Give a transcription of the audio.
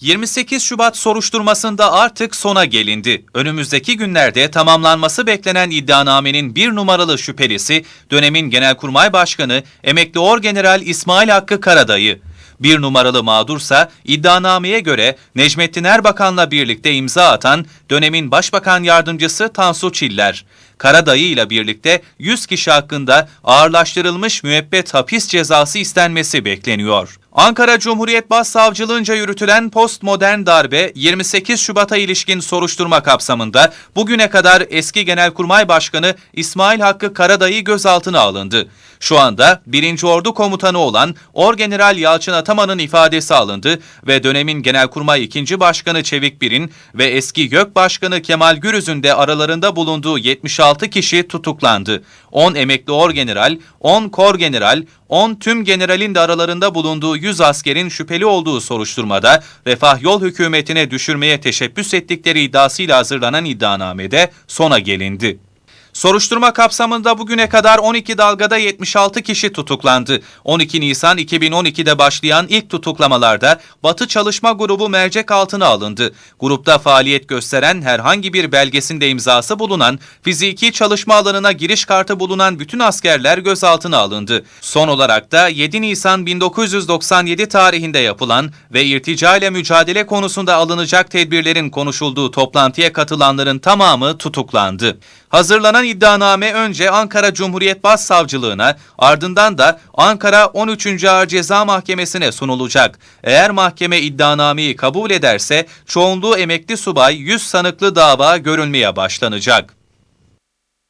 28 Şubat soruşturmasında artık sona gelindi. Önümüzdeki günlerde tamamlanması beklenen iddianamenin bir numaralı şüphelisi dönemin Genelkurmay Başkanı Emekli Orgeneral İsmail Hakkı Karadayı. Bir numaralı mağdursa iddianameye göre Necmettin Erbakan'la birlikte imza atan dönemin Başbakan Yardımcısı Tansu Çiller. Karadayı ile birlikte 100 kişi hakkında ağırlaştırılmış müebbet hapis cezası istenmesi bekleniyor. Ankara Cumhuriyet Başsavcılığınca yürütülen postmodern darbe 28 Şubat'a ilişkin soruşturma kapsamında bugüne kadar eski Genelkurmay Başkanı İsmail Hakkı Karadayı gözaltına alındı. Şu anda 1. Ordu Komutanı olan Orgeneral Yalçın Ataman'ın ifadesi alındı ve dönemin Genelkurmay 2. Başkanı Çevik Bir'in ve eski YÖK Başkanı Kemal Gürüz'ün de aralarında bulunduğu 76 kişi tutuklandı. 10 emekli orgeneral, 10 korgeneral, 10 tüm generalin de aralarında bulunduğu 100 askerin şüpheli olduğu soruşturmada Refah Yol hükümetine düşürmeye teşebbüs ettikleri iddiasıyla hazırlanan iddianamede sona gelindi. Soruşturma kapsamında bugüne kadar 12 dalgada 76 kişi tutuklandı. 12 Nisan 2012'de başlayan ilk tutuklamalarda Batı Çalışma Grubu mercek altına alındı. Grupta faaliyet gösteren herhangi bir belgesinde imzası bulunan, fiziki çalışma alanına giriş kartı bulunan bütün askerler gözaltına alındı. Son olarak da 7 Nisan 1997 tarihinde yapılan ve irtica ile mücadele konusunda alınacak tedbirlerin konuşulduğu toplantıya katılanların tamamı tutuklandı. Hazırlanan iddianame önce Ankara Cumhuriyet Başsavcılığına ardından da Ankara 13. Ağır Ceza Mahkemesi'ne sunulacak. Eğer mahkeme iddianameyi kabul ederse çoğunluğu emekli subay 100 sanıklı dava görülmeye başlanacak.